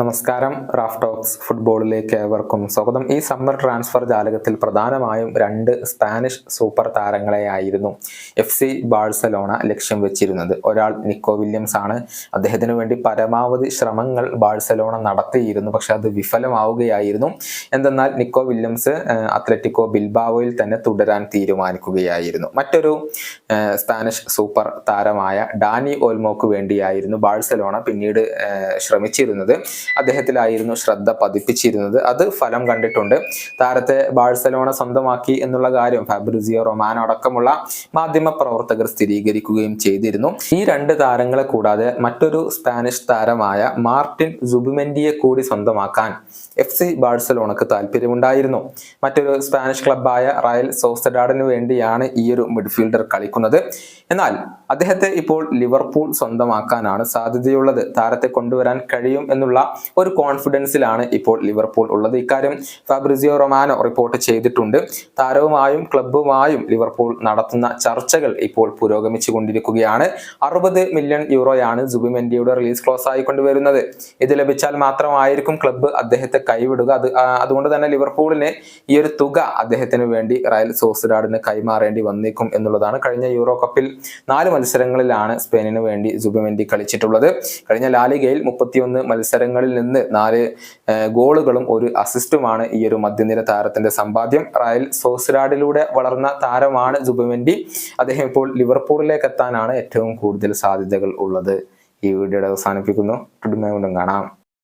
നമസ്കാരം. Raf talks ഫുട്ബോളിലേക്ക് ഏവർക്കും സ്വാഗതം. ഈ സമ്മർ ട്രാൻസ്ഫർ ജാലകത്തിൽ പ്രധാനമായും രണ്ട് സ്പാനിഷ് സൂപ്പർ താരങ്ങളെയായിരുന്നു എഫ് സി ബാഴ്സലോണ ലക്ഷ്യം വെച്ചിരുന്നത്. ഒരാൾ നിക്കോ വില്യംസ് ആണ്. അദ്ദേഹത്തിന് വേണ്ടി പരമാവധി ശ്രമങ്ങൾ ബാഴ്സലോണ നടത്തിയിരുന്നു. പക്ഷെ അത് വിഫലമാവുകയായിരുന്നു. എന്തെന്നാൽ നിക്കോ വില്യംസ് അത്ലറ്റിക്കോ ബിൽബാവോയിൽ തന്നെ തുടരാൻ തീരുമാനിക്കുകയായിരുന്നു. മറ്റൊരു സ്പാനിഷ് സൂപ്പർ താരമായ ഡാനി ഓൽമോക്ക് വേണ്ടിയായിരുന്നു ബാഴ്സലോണ പിന്നീട് ശ്രമിച്ചിരുന്നത്. അദ്ദേഹത്തിലായിരുന്നു ശ്രദ്ധ പതിപ്പിച്ചിരുന്നത്. അത് ഫലം കണ്ടിട്ടുണ്ട്. താരത്തെ ബാഴ്സലോണ സ്വന്തമാക്കി എന്നുള്ള കാര്യം ഫാബ്രിസിയോ റൊമാനോ അടക്കമുള്ള മാധ്യമ പ്രവർത്തകർ സ്ഥിരീകരിക്കുകയും ചെയ്തിരുന്നു. ഈ രണ്ട് താരങ്ങളെ കൂടാതെ മറ്റൊരു സ്പാനിഷ് താരമായ മാർട്ടിൻ ജുബുമെന്റിയെ കൂടി സ്വന്തമാക്കാൻ എഫ് സി ബാഴ്സലോണക്ക് താല്പര്യമുണ്ടായിരുന്നു മറ്റൊരു സ്പാനിഷ് ക്ലബായ റയൽ സോസഡാഡിനു വേണ്ടിയാണ് ഈ ഒരു മിഡ്ഫീൽഡർ കളിക്കുന്നത്. എന്നാൽ അദ്ദേഹത്തെ ഇപ്പോൾ ലിവർപൂൾ സ്വന്തമാക്കാനാണ് സാധ്യതയുള്ളത്. താരത്തെ കൊണ്ടുവരാൻ കഴിയും എന്നുള്ള ഒരു കോൺഫിഡൻസിലാണ് ഇപ്പോൾ ലിവർപൂൾ ഉള്ളത്. ഇക്കാര്യം ഫാബ്രിസിയോ റൊമാനോ റിപ്പോർട്ട് ചെയ്തിട്ടുണ്ട്. താരവുമായും ക്ലബുമായും ലിവർപൂൾ നടത്തുന്ന ചർച്ചകൾ ഇപ്പോൾ പുരോഗമിച്ചു കൊണ്ടിരിക്കുകയാണ്. അറുപത് മില്യൺ യൂറോയാണ് ജുബിമെന്റിയുടെ റിലീസ് ക്ലോസ് ആയിക്കൊണ്ട് വരുന്നത് ഇത് ലഭിച്ചാൽ മാത്രമായിരിക്കും ക്ലബ്ബ് അദ്ദേഹത്തെ കൈവിടുക. അത് അതുകൊണ്ട് തന്നെ ലിവർപൂളിന് ഈ ഒരു തുക അദ്ദേഹത്തിന് വേണ്ടി റയൽ സോസിഡാഡിന് കൈമാറേണ്ടി വന്നേക്കും എന്നുള്ളതാണ്. കഴിഞ്ഞ യൂറോ കപ്പിൽ നാല് മത്സരങ്ങളിലാണ് സ്പെയിനിന് വേണ്ടി ജുബിമെന്റി കളിച്ചിട്ടുള്ളത്. കഴിഞ്ഞ ലാലിഗയിൽ മുപ്പത്തിയൊന്ന് മത്സരങ്ങളിൽ നിന്ന് നാല് ഗോളുകളും ഒരു അസിസ്റ്റുമാണ് ഈ ഒരു മധ്യനിര താരത്തിന്റെ സമ്പാദ്യം. റയൽ സോസിഡാഡിലൂടെ വളർന്ന താരമാണ് ജുബിമെന്റി അദ്ദേഹം ഇപ്പോൾ ലിവർപൂളിലേക്ക് എത്താനാണ് ഏറ്റവും കൂടുതൽ സാധ്യതകൾ ഉള്ളത്. ഈ വീഡിയോയുടെ അവസാനിപ്പിക്കുന്നു. കാണാം.